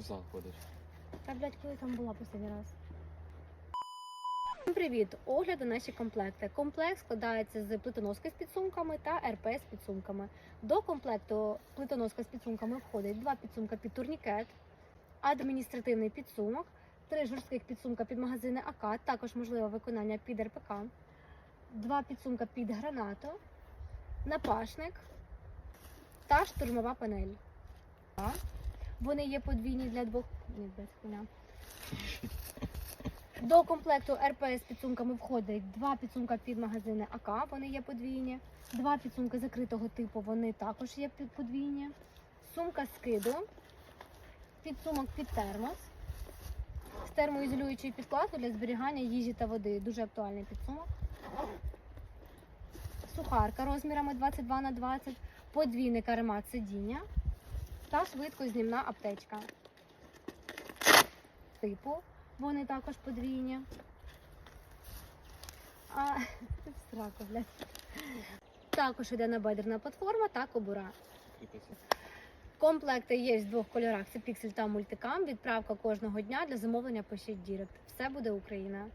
в зал ходиш? Та, блядь, коли там була останній раз? Привіт! Огляди наші комплекти. Комплект складається з плитоноски з підсумками та РП з підсумками. До комплекту плитоноска з підсумками входить два підсумка під турнікет, адміністративний підсумок, три жорстких підсумка під магазини АК, також можливе виконання під РПК, два підсумка під гранату, напашник та штурмова панель. Вони є подвійні для двох. Хуйня. До комплекту РП з підсумками входить два підсумка під магазини АК, вони є подвійні, два підсумки закритого типу, вони також є подвійні. Сумка скиду, підсумок під термос, з термоізолюючою підкладкою для зберігання їжі та води. Дуже актуальний підсумок. Сухарка розмірами 22 на 20, подвійний каремат сидіння та швидкознімна аптечка. Типу, вони також подвійні. А, срака, блядь. Також йде набедерна платформа та кобура. Комплекти є в двох кольорах: це піксель та мультикам. Відправка кожного дня для замовлення пишіть Дірект. Все буде Україна.